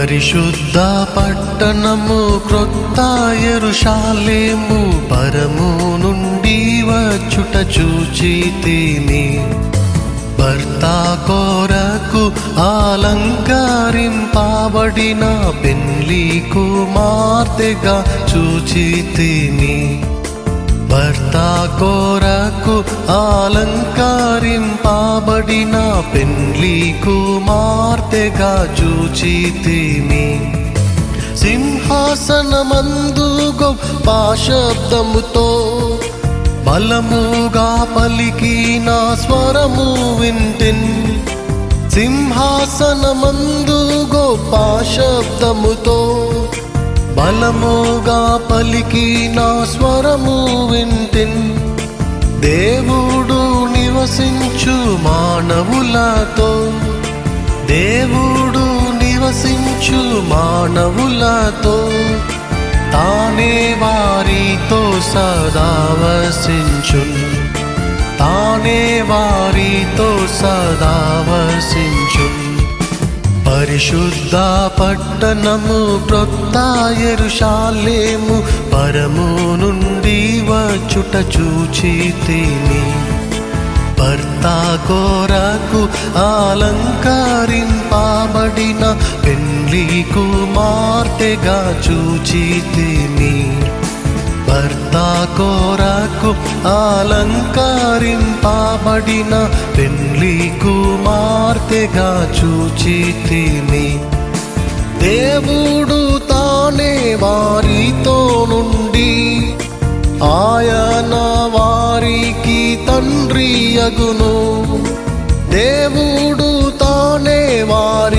పరిశుద్ధ పట్టణము క్రొత్త ఎరుషాలేము పరము నుండి వచ్చుట చూచి తిని. భర్త కోరకు అలంకరింపబడిన పెళ్ళి కుమార్తెగా చూచి తిని. భర్త కోరకు అలంకరింపబడిన పెండ్లి కుమార్తెగా చూచితిని సింహాసనమందు గొప్ప శబ్దముతో బలముగా పలికిన స్వరము వింటిన్. సింహాసనమందు గొప్ప శబ్దముతో బలముగా పలికిన స్వరము వింటిన్. దేవుడు నివసించు మానవులతో. దేవుడు నివసించు మానవులతో. తానే వారితో సదా వసించున్. తానే వారితో సదా వసించు పరిశుద్ధ పట్టణము క్రొత్త ఎరుషాలేము పరము నుండి వచ్చుట చూచి తిని. భర్త కోరకు అలంకరింపబడిన పెండ్లి కుమార్తెగా చూచి తిని. భర్త కోరకు అలంకరింపబడిన పెండ్లి కుమార్తెగా చూచి తిని. దేవుడు తానే వారితో నుండి ఆయన వారికి తండ్రి అగును. దేవుడు తానే వారి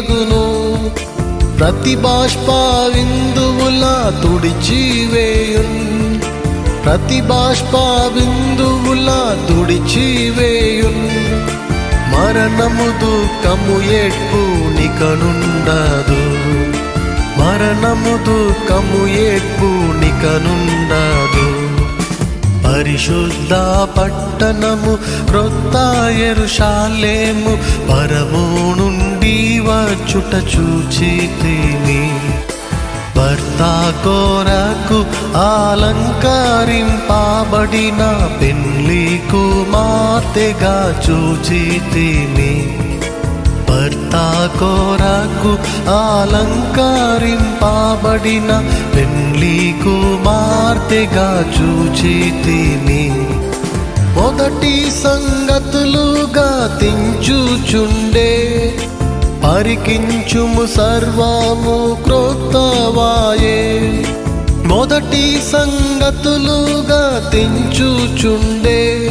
తండ్రి ప్రతి బాష్పావిందువుల తుడిచివేయున్. ప్రతి బాష్పావిందువుల తుడిచివేయున్. మరణము దుఃఖము ఎట్టు నికనుండదు. మరణము దుఃఖము ఎట్టు నికనుండదు. పరిశుద్ధ పట్టణము రొత్త ఎరుషాలేము పరము వచ్చుట చూచి తిని భర్త కోరకు అలంకరింపబడిన పెళ్ళి కుమార్తెగా చూచి తిని భర్త కోరకు అలంకరింపబడిన పెళ్ళి కుమార్తెగా చూచి తిని మొదటి సంగతులుగా తించుచుండే పరికించుము సర్వము క్రొత్తవాయే. మొదటి సంగతులుగా తెంచుచుండే.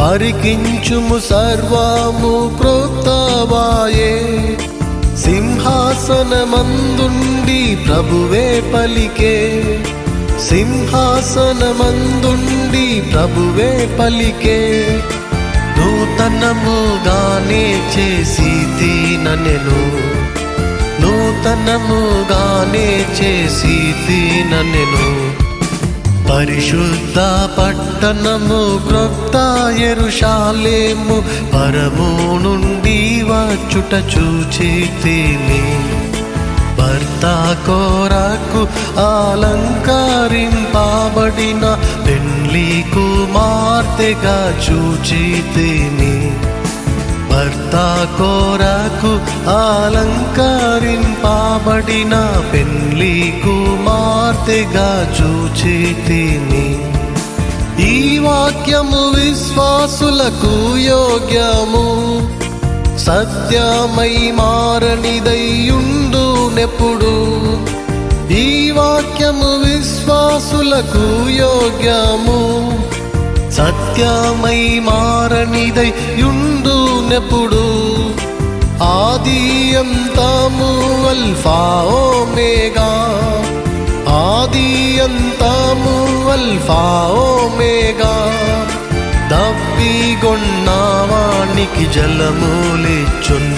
పరికించుము సర్వము క్రొత్తవాయే. సింహాసనమందుండి ప్రభువే పలికే. సింహాసనమందుండి ప్రభువే పలికే. నూతనముగానే చేసి తీననెను నూతనముగానే చేసి తీననెను పరిశుద్ధ పట్టణము క్రొత్త ఎరుషాలేము పరము నుండి వచ్చుట చూచి భర్త కోరకు అలంకరింపబడిన పెళ్ళి కుమార్తెగా చూచితిని. భర్త కోరకు అలంకరింపబడిన పెళ్ళి కుమార్తెగా చూచితిని. ఈ వాక్యము విశ్వాసులకు యోగ్యము. సత్యమై మారనిదయ్యుండు నెప్పుడు. ఈ వాక్యము విశ్వాసులకు యోగ్యము. సత్యమై మారనిదై యుండు నెప్పుడు ఆది అంతము అల్ఫా ఓమేగా. ఆది అంతము అల్ఫా ఓమేగా. దప్పిగొన్నవానికి జలములిచ్చున్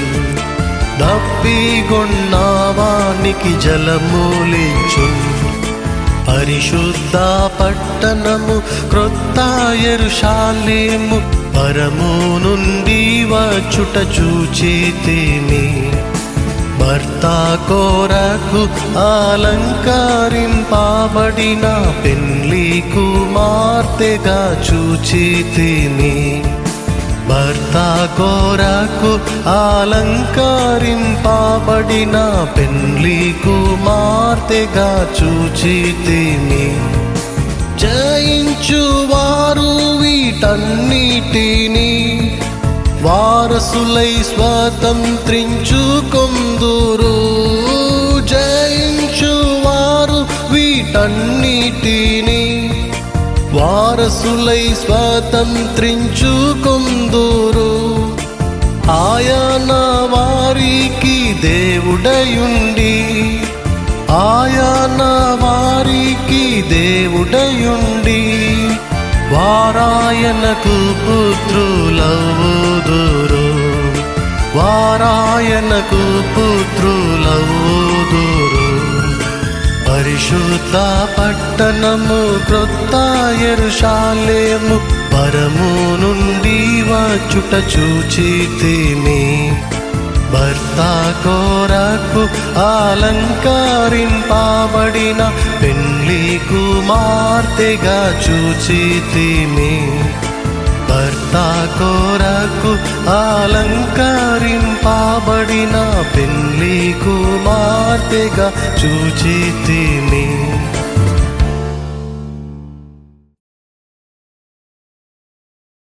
దప్పిగొన్నా దప్పిగొన్నవానికి జలమూలించు పరిశుద్ధ పట్టణము క్రొత్త ఎరుషాలేము పరము నుండి వచ్చుట చూచితేమి. భర్త కోరకు అలంకరింపబడిన పెళ్ళి కుమార్తెగా చూచితిని భర్త కోరకు అలంకరింపబడిన పెళ్ళి కుమార్తెగా చూచితిని జయించు వారు వీటన్నిటిని వారసులై స్వాతంత్రించుకొందురు. జయించు వారు వీటన్నిటిని వారసులై స్వాతంత్రించుకొందురు. ఆయన వారికి దేవుడయుండి. ఆయన వారికి దేవుడయుండి. వారాయణకు పుత్రులవుదురు. వారాయణకు పుత్రులవుదురు. పరిశుద్ధ పట్టణము క్రొత్త ఎరుషాలేము పరము నుండి వచ్చుట చూచితిని భర్త కోరకు అలంకరింపబడిన పెళ్ళి కుమార్తెగా చూచితిని భర్త కోరకు అలంకరింపబడిన పెళ్ళి కుమార్తెగా చూచితిని